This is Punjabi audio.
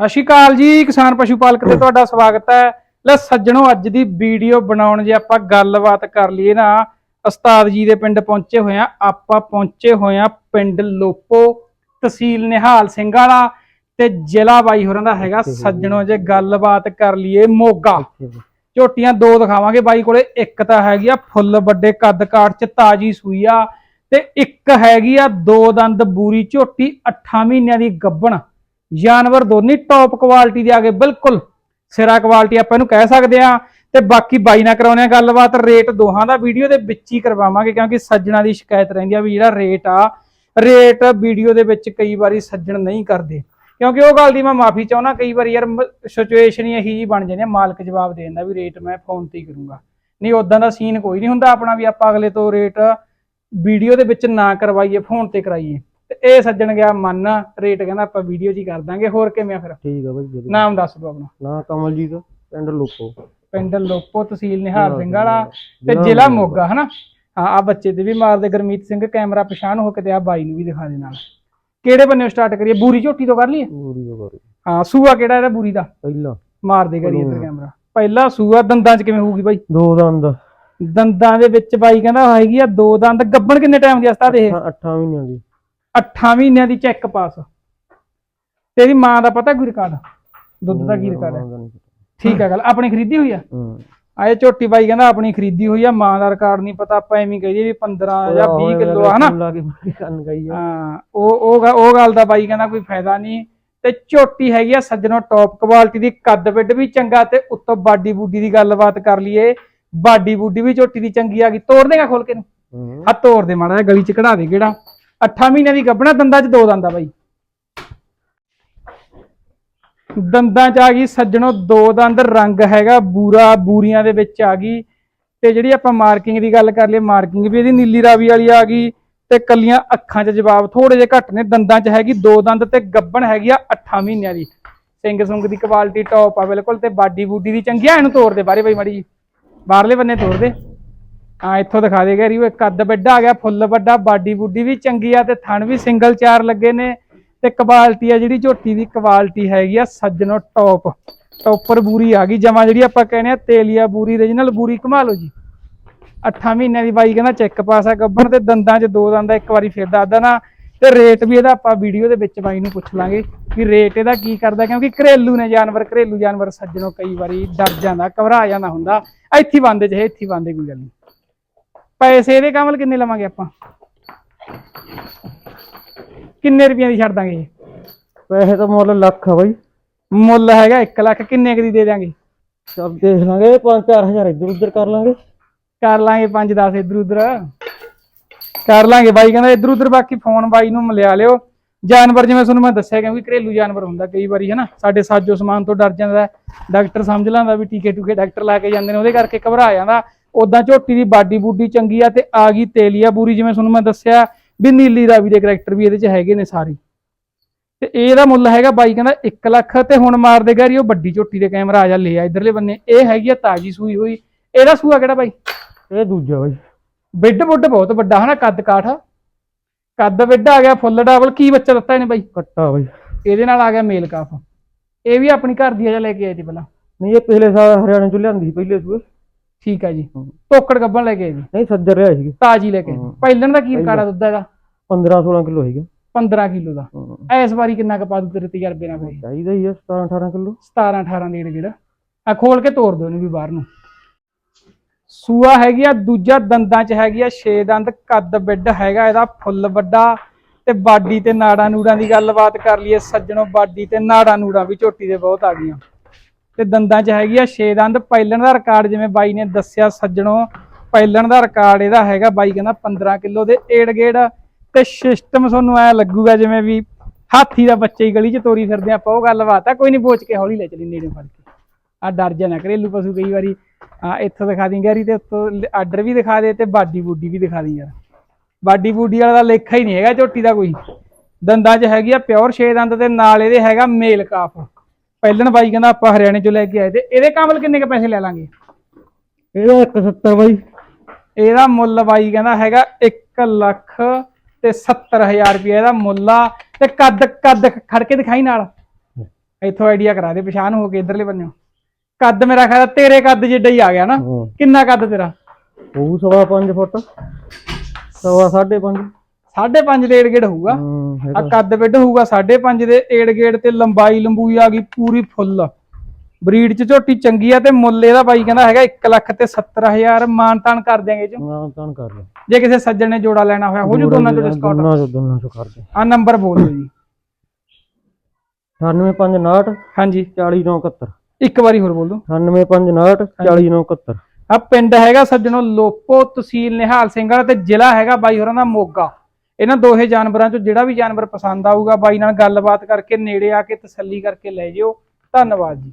ਸਤਿ ਸ਼੍ਰੀ ਅਕਾਲ ਜੀ ਕਿਸਾਨ ਪਸ਼ੂ ਪਾਲਕ ਤੇ ਤੁਹਾਡਾ ਸਵਾਗਤ ਹੈ। ਲੈ ਸੱਜਣੋ ਅੱਜ ਦੀ ਵੀਡੀਓ ਬਣਾਉਣ ਜੇ ਆਪਾਂ ਗੱਲਬਾਤ ਕਰ ਲਈਏ ਨਾ ਉਸਤਾਦ ਜੀ ਦੇ ਪਿੰਡ ਪਹੁੰਚੇ ਹੋਏ ਆ ਆਪਾਂ ਪਹੁੰਚੇ ਹੋਏ ਆ ਪਿੰਡ ਲੋਪੋ ਤਹਿਸੀਲ ਨਿਹਾਲ ਸਿੰਘ ਵਾਲਾ ਤੇ ਜ਼ਿਲ੍ਹਾ ਬਾਈ ਹੋਰਾਂ ਦਾ ਹੈਗਾ। ਸੱਜਣੋ ਜੇ ਗੱਲਬਾਤ ਕਰ ਲਈਏ ਮੋਗਾ। ਝੋਟੀਆਂ ਦੋ ਦਿਖਾਵਾਂਗੇ ਬਾਈ ਕੋਲੇ ਇੱਕ ਤਾਂ ਹੈਗੀ ਆ ਫੁੱਲ ਵੱਡੇ ਕੱਦ ਕਾਠ ਚ ਤਾਜੀ ਸੂਈ ਆ ਤੇ ਇੱਕ ਹੈਗੀ ਆ ਦੋ ਦੰਦ ਬੂਰੀ ਝੋਟੀ 8 ਮਹੀਨਿਆਂ ਦੀ ਗੱਬਣ। ਜਾਨਵਰ ਦੋਨੇ ਟੌਪ ਕੁਆਲਿਟੀ ਦੇ ਆਗੇ ਬਿਲਕੁਲ। ਸਿਰਾ ਕੁਆਲਿਟੀ ਆਪਾਂ ਇਹਨੂੰ ਕਹਿ ਸਕਦੇ ਆ ਤੇ ਬਾਕੀ ਬਾਈ ਨਾਲ ਕਰਾਉਣੇ ਆ ਗੱਲਬਾਤ ਰੇਟ ਦੋਹਾਂ ਦਾ ਵੀਡੀਓ ਦੇ ਵਿੱਚ ਹੀ ਕਰਵਾਵਾਂਗੇ, ਕਿਉਂਕਿ ਸੱਜਣਾ ਦੀ ਸ਼ਿਕਾਇਤ ਰਹਿੰਦੀ ਆ ਵੀ ਜਿਹੜਾ ਰੇਟ ਆ ਰੇਟ ਵੀਡੀਓ ਦੇ ਵਿੱਚ ਕਈ ਵਾਰੀ ਸੱਜਣ ਨਹੀਂ ਕਰਦੇ। ਕਿਉਂਕਿ ਉਹ ਗੱਲ ਦੀ ਮੈਂ ਮਾਫੀ ਚਾਹੁੰਦਾ, ਕਈ ਵਾਰੀ ਯਾਰ ਸਿਚੁਏਸ਼ਨ ਹੀ ਇਹੀ ਜੀ ਬਣ ਜਾਂਦੀ ਆ, ਮਾਲਕ ਜਵਾਬ ਦੇ ਦਿੰਦਾ ਵੀ ਰੇਟ ਮੈਂ ਫੋਨ ਤੇ ਹੀ ਕਰੂੰਗਾ। ਨਹੀਂ ਉਦਾਂ ਦਾ ਸੀਨ ਕੋਈ ਨਹੀਂ ਹੁੰਦਾ ਆਪਣਾ ਵੀ ਆਪਾਂ ਅਗਲੇ ਤੋਂ ਰੇਟ ਵੀਡੀਓ ਦੇ ਵਿੱਚ ਨਾ ਕਰਵਾਈਏ ਫੋਨ ਤੇ ਕਰਾਈਏ। ਇਹ ਸੱਜਣ ਗਿਆ ਮੰਨ ਰੇਟ ਕਹਿੰਦਾ ਆਪਾਂ ਵੀਡੀਓ ਹੀ ਕਰ ਦਾਂਗੇ ਹੋਰ ਕਿਵੇਂ ਆ ਫਿਰ? ਠੀਕ ਆ ਬਾਈ ਵਧੀਆ। ਨਾਮ ਦੱਸ ਦਿਓ ਆਪਣਾ। ਨਾ ਕਮਲਜੀਤ ਪਿੰਡ ਲੋਕੋ ਪਿੰਡ ਲੋਪੋ ਤਹਿਸੀਲ ਨਿਹਾਲ ਸਿੰਘ ਵਾਲਾ ਤੇ ਜ਼ਿਲ੍ਹਾ ਮੋਗਾ। ਹਨਾ? ਹਾਂ ਆ ਬੱਚੇ ਤੇ ਵੀ ਮਾਰਦੇ ਗੁਰਮੀਤ ਸਿੰਘ ਕੈਮਰਾ ਪਛਾਣ ਹੋ ਕੇ ਤੇ ਆ ਬਾਈ ਨੂੰ ਵੀ ਦਿਖਾ ਦੇ ਨਾਲ। ਕਿਹੜੇ ਬੰਨੇ ਸਟਾਰਟ ਕਰੀਏ? ਬੂਰੀ ਝੋਟੀ ਤੋਂ ਕਰ ਲਈਏ? ਪੂਰੀ ਜੋ ਕਰੇ ਹਾਂ ਸੂਆ ਕਿਹੜਾ ਇਹਦਾ ਬੂਰੀ ਦਾ? ਪਹਿਲਾ। ਮਾਰ ਦੇ ਕਰੀ ਇੱਧਰ ਹਮ। ਕੈਮਰਾ। ਪਹਿਲਾ ਸੂਆ ਦੰਦਾਂ 'ਚ ਕਿਵੇਂ ਹੋਊਗੀ ਬਾਈ? ਦੋ ਦੰਦ। ਦੰਦਾਂ ਦੇ ਵਿੱਚ ਬਾਈ ਕਹਿੰਦਾ ਹੈਗੀ ਆ ਦੋ ਦੰਦ। ਗੱਬਣ ਕਿੰਨੇ ਟਾਈਮ ਦੀ ਅਸਤਾ ਦੇ ਇਹ? 8 ਮਹੀਨਿਆਂ ਦੀ। 8 ਮਹੀਨਿਆਂ ਦੀ ਚੈੱਕ ਪਾਸ ਤੇਰੀ ਮਾਂ ਦਾ ਪਤਾ ਕੋਈ ਰਿਕਾਰਡ ਦੁੱਧ ਦਾ ਕੀ ਰਿਕਾਰਡ ਹੈ। ਠੀਕ ਹੈ ਗੱਲ ਆਪਣੀ ਖਰੀਦੀ ਹੋਈ ਆ? ਹੂੰ। ਆਏ ਝੋਟੀ ਬਾਈ ਕਹਿੰਦਾ ਆਪਣੀ ਖਰੀਦੀ ਹੋਈ ਆ ਮਾਂ ਦਾ ਰਿਕਾਰਡ ਨਹੀਂ ਪਤਾ ਆਪਾਂ ਐਵੇਂ ਕਹੀਏ ਵੀ 15 ਜਾਂ 20 ਕਿਲੋ ਆ ਹਨਾ? ਆ। ਹਾਂ ਉਹ ਉਹ ਉਹ ਗੱਲ ਦਾ ਬਾਈ ਕਹਿੰਦਾ ਕੋਈ ਫਾਇਦਾ ਨਹੀਂ। ਤੇ ਝੋਟੀ ਹੈਗੀ ਆ ਸੱਜਣੋ ਟੌਪ ਕੁਆਲਿਟੀ ਦੀ ਕੱਦ ਵਿੱਡ ਵੀ ਚੰਗਾ ਤੇ ਉੱਤੋਂ ਬਾਡੀ ਬੂਡੀ ਦੀ ਗੱਲਬਾਤ ਕਰ ਲਈਏ। ਬਾਡੀ ਬੂਡੀ ਵੀ ਝੋਟੀ ਦੀ ਚੰਗੀ ਆ ਗਈ ਤੋੜ ਦੇਗਾ ਖੋਲ ਕੇ ਨੂੰ ਹੂੰ। ਹੱਥ ਤੋੜ ਦੇ ਮਾੜਾ ਜਿਹਾ ਗਲੀ ਚ ਕਢਾ ਦੇ ਕਿਹੜਾ। 8 ਮਹੀਨਿਆਂ ਦੀ ਗੱਭਣਾ, ਦੰਦਾਂ 'ਚ ਦੋ ਦੰਦ ਆ ਬਾਈ। ਦੰਦਾਂ 'ਚ ਆ ਗਈ ਸੱਜਣੋ ਦੋ ਦੰਦ, ਰੰਗ ਹੈਗਾ ਬੂਰਾ, ਬੂਰੀਆਂ ਦੇ ਵਿੱਚ ਆ ਗਈ। ਤੇ ਜਿਹੜੀ ਆਪਾਂ ਮਾਰਕਿੰਗ ਦੀ ਗੱਲ ਕਰ ਲਈਏ, ਮਾਰਕਿੰਗ ਵੀ ਇਹਦੀ ਨੀਲੀ ਰਾਵੀ ਵਾਲੀ ਆ ਗਈ ਤੇ ਕੱਲੀਆਂ ਅੱਖਾਂ 'ਚ ਜਵਾਬ ਥੋੜੇ ਜਿਹੇ ਘੱਟ ਨੇ। ਦੰਦਾਂ 'ਚ ਹੈਗੀ ਦੋ ਦੰਦ ਤੇ ਗੱਬਣ ਹੈਗੀ ਆ 8 ਮਹੀਨਿਆਂ ਦੀ। ਸਿੰਗ ਸੁੰਗ ਦੀ ਕੁਆਲਿਟੀ ਟੌਪ ਆ ਬਿਲਕੁਲ ਤੇ ਬਾਡੀ ਬੂਡੀ ਦੀ ਚੰਗੀ ਆ। ਇਹਨੂੰ ਤੋੜ ਦੇ ਬਾਰੇ ਬਾਈ ਮੜੀ ਜੀ ਬਾਹਰਲੇ ਬੰਨੇ ਤੋੜ ਦੇ। ਹਾਂ, ਇੱਥੋਂ ਦਿਖਾ ਦੇ ਗੈਰੀ ਉਹ ਕੱਦ ਵੱਡਾ ਆ ਗਿਆ, ਫੁੱਲ ਵੱਡਾ, ਬਾਡੀ ਬੁੱਡੀ ਵੀ ਚੰਗੀ ਆ ਤੇ ਥਣ ਵੀ ਸਿੰਗਲ ਚਾਰ ਲੱਗੇ ਨੇ ਤੇ ਕੁਆਲਿਟੀ ਆ ਜਿਹੜੀ ਝੋਟੀ ਦੀ, ਕੁਆਲਿਟੀ ਹੈਗੀ ਆ ਸੱਜਣੋ ਟੌਪ। ਟੌਪਰ ਬੂਰੀ ਆ ਗਈ, ਜਮਾ ਜਿਹੜੀ ਆਪਾਂ ਕਹਿੰਦੇ ਆ ਤੇਲੀਆ ਬੂਰੀ ਰੀਜਨਲ ਬੂਰੀ ਘੁਮਾ ਲਓ ਜੀ। 8 ਮਹੀਨਿਆਂ ਦੀ ਬਾਈ ਕਹਿੰਦਾ ਚੈੱਕ ਪਾਸ ਆ ਗੱਬਣ ਤੇ ਦੰਦਾਂ 'ਚ ਦੋ ਦੰਦ ਇੱਕ ਵਾਰੀ ਫਿਰ ਦੱਸਦਾ ਨਾ ਤੇ ਰੇਟ ਵੀ ਇਹਦਾ ਆਪਾਂ ਵੀਡੀਓ ਦੇ ਵਿੱਚ ਬਾਈ ਨੂੰ ਪੁੱਛ ਲਾਂਗੇ ਕਿ ਰੇਟ ਇਹਦਾ ਕੀ ਕਰਦਾ, ਕਿਉਂਕਿ ਘਰੇਲੂ ਨੇ ਜਾਨਵਰ, ਘਰੇਲੂ ਜਾਨਵਰ ਸੱਜਣੋ ਕਈ ਵਾਰੀ ਡਰ ਜਾਂਦਾ, ਘਬਰਾ ਜਾਂਦਾ ਹੁੰਦਾ। ਇੱਥੇ ਹੀ ਬੰਦੇ ਜਿਹੇ ਇੱਥੇ ਹੀ ਬੰਦੇ ਕੋਈ ਗੱਲ ਨਹੀਂ। ਪੈਸੇ ਇਹਦੇ ਕਮਲ ਕਿੰਨੇ ਲਵਾਂਗੇ ਆਪਾਂ? ਕਿੰਨੇ ਰੁਪਈਆਂ ਦੀ ਛੱਡ ਦਾਂਗੇ? ਪੈਸੇ ਤਾਂ ਮੁੱਲ ਲੱਖ ਆ ਬਾਈ। ਮੁੱਲ ਹੈਗਾ 1 ਲੱਖ ਕਿੰਨੇ ਕੁ ਦੀ ਦੇ ਦਾਂਗੇ ਸਭ ਦੇਖ ਲਾਂਗੇ 5-4000 ਇੱਧਰ ਉੱਧਰ ਕਰ ਲਾਂਗੇ। ਕਰ ਲਾਂਗੇ 5-10 ਇਧਰ ਉਧਰ। ਕਰ ਲਾਂਗੇ ਬਾਈ ਕਹਿੰਦਾ ਇਧਰ ਉਧਰ ਬਾਕੀ ਫੋਨ ਬਾਈ ਨੂੰ ਮਿਲਿਆ ਲਿਓ। ਜਾਨਵਰ ਜਿਵੇਂ ਤੁਹਾਨੂੰ ਮੈਂ ਦੱਸਿਆ ਕਿਉਂਕਿ ਘਰੇਲੂ ਜਾਨਵਰ ਹੁੰਦਾ ਕਈ ਵਾਰੀ ਹਨਾ? ਸਾਡੇ ਸਾਜੋ ਸਮਾਨ ਤੋਂ ਡਰ ਜਾਂਦਾ। ਡਾਕਟਰ ਸਮਝ ਲੈਂਦਾ ਵੀ ਟੀਕੇ ਟੂਕੇ ਡਾਕਟਰ ਲਾ ਕੇ ਜਾਂਦੇ ਨੇ ਉਹਦੇ ਕਰਕੇ ਘਬਰਾ ਜਾਂਦਾ। ਉਦਾਂ ਝੋਟੀ ਦੀ ਬਾਡੀ ਬੂਡੀ ਚੰਗੀ ਆ ਤੇ ਆ ਗਈ ਤੇਲੀਆ ਬੂਰੀ ਜਿਵੇਂ ਤੁਹਾਨੂੰ ਮੈਂ ਦੱਸਿਆ ਵੀ ਨੀਲੀ ਰਾਵੀ ਦੇ ਕਰੈਕਟਰ ਵੀ ਇਹਦੇ ਚ ਹੈਗੇ ਨੇ ਸਾਰੇ। ਤੇ ਇਹਦਾ ਮੁੱਲ ਹੈਗਾ ਬਾਈ ਕਹਿੰਦਾ 1 ਲੱਖ ਤੇ ਹੁਣ ਮਾਰ ਦੇ ਗੈਰੀ ਉਹ ਵੱਡੀ ਝੋਟੀ ਦੇ ਕੈਮਰਾ ਆ ਜਾ ਲੈ ਆ ਇਧਰਲੇ ਬੰਨੇ। ਇਹ ਹੈਗੀ ਆ ਤਾਜੀ ਸੂਈ ਹੋਈ। ਇਹਦਾ ਸੂਆ ਕਿਹੜਾ ਬਾਈ? ਇਹ ਦੂਜਾ ਬਾਈ। ਬਿੱਡ ਬੁੱਡ ਬਹੁਤ ਵੱਡਾ ਹਨਾ ਕੱਦ ਕਾਠ। ਕੱਦ ਬਿੱਡ ਆ ਗਿਆ ਫੁੱਲ ਡਬਲ ਕੀ ਬੱਚਾ ਦਿੱਤਾ ਇਹਨੇ ਬਾਈ? ਕੱਟਾ ਬਾਈ। ਇਹਦੇ ਨਾਲ ਆ ਗਿਆ ਮੇਲ ਕਾਫ। ਇਹ ਵੀ ਆਪਣੀ ਘਰ ਦੀ ਆ ਜਾ ਲੈ ਕੇ ਆਏ ਸੀ ਪਹਿਲਾਂ? ਨਹੀਂ ਇਹ ਪਿਛਲੇ ਸਾਲ ਹਰਿਆਣੇ ਚੋਂ ਲਿਆਂਦੀ ਸੀ ਪਹਿਲੇ ਸੂਏ। ਠੀਕ ਆ ਜੀ। ਟੋਕੜ ਗੱਬਣ ਲੈ ਕੇ ਆਏ ਜੀ। ਨਹੀਂ ਸੱਜਰ ਰਿਹਾ ਸੀ। ਤਾਜੀ ਲੈ ਕੇ ਆਏ। ਪਹਿਲਣ ਦਾ ਕੀ ਰਿਕਾਰਡ ਆ ਦੁੱਧ ਦਾ ਇਹਦਾ 15-16 ਕਿਲੋ ਹੈਗਾ 15 ਕਿਲੋ ਦਾ। ਹੂੰ। ਐਸ ਵਾਰੀ ਕਿੰਨਾ ਕੁ ਪਾ ਦੂ ਤੇਰੇ ਤਜਰਬੇ ਨਾਲ ਚਾਹੀਦਾ ਹੀ ਆ 17-18 ਕਿਲੋ। 17 18 ਦੇ ਜਿਹੜਾ ਆ ਖੋਲ ਕੇ ਤੋੜ ਦਿਓ ਇਹਨੂੰ ਵੀ ਬਾਹਰ ਨੂੰ। ਸੂਆ ਹੈਗੀ ਆ ਦੂਜਾ ਦੰਦਾਂ ਚ ਹੈਗੀ ਆ 6 ਦੰਦ ਕੱਦ ਬਿੱਡ ਹੈਗਾ ਇਹਦਾ ਫੁੱਲ ਵੱਡਾ। ਤੇ ਬਾਡੀ ਤੇ ਨਾੜਾਂ ਨੂੜਾਂ ਦੀ ਗੱਲਬਾਤ ਕਰ ਲਈਏ ਸੱਜਣੋ ਬਾਡੀ ਤੇ ਨਾੜਾਂ ਨੂੜਾਂ ਵੀ ਝੋਟੀ ਦੇ ਬਹੁਤ ਆ ਗਈਆਂ। ਤੇ ਦੰਦਾਂ ਚ ਹੈਗੀ ਆ 6 ਦੰਦ ਪਹਿਲਣ ਦਾ ਰਿਕਾਰਡ ਜਿਵੇਂ ਬਾਈ ਨੇ ਦੱਸਿਆ ਸੱਜਣੋ ਪਹਿਲਣ ਦਾ ਰਿਕਾਰਡ ਇਹਦਾ ਹੈਗਾ ਬਾਈ ਕਹਿੰਦਾ 15 ਕਿਲੋ ਦੇ ਏੜ ਗੇੜ ਤੇ ਸਿਸਟਮ ਤੁਹਾਨੂੰ ਐ ਲੱਗੂਗਾ ਜਿਵੇਂ ਵੀ ਹਾਥੀ ਦਾ ਬੱਚੇ ਹੀ ਗਲੀ 'ਚ ਤੋਰੀ ਫਿਰਦੇ ਆਪਾਂ ਉਹ ਗੱਲਬਾਤ ਆ, ਕੋਈ ਨਹੀਂ ਪੋਚ ਕੇ ਹੌਲੀ ਲੈ ਚਲੀ ਨੇੜੇ ਫੜ ਕੇ। ਆ ਡਰ ਜਾਣਾ ਘਰੇਲੂ ਪਸ਼ੂ ਕਈ ਵਾਰੀ। ਆ ਇੱਥੋਂ ਦਿਖਾ ਦੀ ਗੈਰੀ ਤੇ ਉੱਤੋਂ ਆਰਡਰ ਵੀ ਦਿਖਾ ਦੇ ਤੇ ਬਾਡੀ ਬੂਡੀ ਵੀ ਦਿਖਾ ਦੀ ਯਾਰ। ਬਾਡੀ ਬੂਡੀ ਵਾਲਾ ਦਾ ਲੇਖਾ ਹੀ ਨਹੀਂ ਹੈਗਾ ਝੋਟੀ ਦਾ ਕੋਈ। ਦੰਦਾਂ 'ਚ ਹੈਗੀ ਆ ਪਿਓਰ ਛੇ ਦੰਦ ਤੇ ਨਾਲ ਇਹਦੇ ਹੈਗਾ ਮੇਲ ਕਾਫ ਪਹਿਲਣ ਬਾਈ ਕਹਿੰਦਾ ਆਪਾਂ ਹਰਿਆਣੇ 'ਚੋਂ ਲੈ ਕੇ ਆਏ ਤੇ ਇਹਦੇ ਕਾਮਲ ਕਿੰਨੇ ਕ ਪੈਸੇ ਲੈ ਲਾਂਗੇ? ਇਹਦਾ 170 ਬਾਈ। ਇਹਦਾ ਮੁੱਲ ਬਾਈ ਕਹਿੰਦਾ ਹੈਗਾ 1 ਲੱਖ ਤੇ 70000 ਰੁਪਏ ਇਹਦਾ ਮੁੱਲ ਆ ਤੇ ਕੱਦ ਕੱਦ ਖੜ ਕੇ ਦਿਖਾਈ ਨਾਲ। ਇੱਥੋਂ ਆਈਡੀਆ ਕਰਾ ਦੇ ਪਛਾਣ ਹੋ ਕੇ ਇਧਰਲੇ ਬੰਨਿਓ ਕੱਦ ਮੇਰਾ ਖਿਆਲ ਤੇਰੇ ਕੱਦ ਜਿੱਡਾ ਹੀ ਆ ਗਿਆ ਨਾ। ਕਿੰਨਾ ਕੱਦ ਤੇਰਾ? ਉਹ ਸਵਾ 5 ਫੁੱਟ। ਸਵਾ 5.5 ਸਾਢੇ ਪੰਜ ਦੇ ਏੜ ਗੇੜ ਹੋਊਗਾ। ਹੂੰ ਆ ਕੱਦ ਬਿੱਡ ਹੋਊਗਾ ਸਾਢੇ ਪੰਜ ਦੇ ਏੜ ਗੇੜ ਤੇ ਲੰਬਾਈ ਲੰਬੂਈ ਆ ਗਈ ਪੂਰੀ ਫੁੱਲ। ਬਰੀਡ ਚ ਝੋਟੀ ਚੰਗੀ ਆ ਤੇ ਮੁੱਲ ਇਹਦਾ ਬਾਈ ਕਹਿੰਦਾ ਹੈਗਾ 1 ਲੱਖ ਤੇ 70000 ਮਾਨ ਤਾਨ ਕਰ ਦਿਆਂਗੇ ਜੋ ਨਾ ਤਾਂ ਕਰ ਲੈ ਜੇ ਕਿਸੇ ਸੱਜਣ ਨੇ ਜੋੜਾ ਲੈਣਾ ਹੋਇਆ ਹੋ ਜੂ ਦੋਨਾਂ ਚੋਂ ਡਿਸਕਾਊਂਟ ਦੋਨਾਂ ਚੋਂ ਦੋਨਾਂ ਚੋਂ ਕਰ ਦੇ ਆ ਨੰਬਰ ਬੋਲ ਦਿਓ ਜੀ। 98559 ਹਾਂਜੀ। 40971 ਇੱਕ ਵਾਰੀ ਹੋਰ ਬੋਲ ਦਿਓ। 98559 40971 ਆ ਪਿੰਡ ਹੈਗਾ ਸੱਜਣੋ ਲੋਪੋ ਤਹਿਸੀਲ ਨਿਹਾਲ ਸਿੰਘ ਵਾਲਾ ਤੇ ਜ਼ਿਲ੍ਹਾ ਹੈਗਾ ਬਾਈ ਹੋਰਾਂ ਦਾ ਮੋਗਾ। ਇਹਨਾਂ ਦੋਹੇ ਜਾਨਵਰਾਂ ਚੋਂ ਜਿਹੜਾ ਵੀ ਜਾਨਵਰ ਪਸੰਦ ਆਊਗਾ ਬਾਈ ਨਾਲ ਗੱਲਬਾਤ ਕਰਕੇ ਨੇੜੇ ਆ ਕੇ ਤਸੱਲੀ ਕਰਕੇ ਲੈ ਜਿਓ। ਧੰਨਵਾਦ ਜੀ।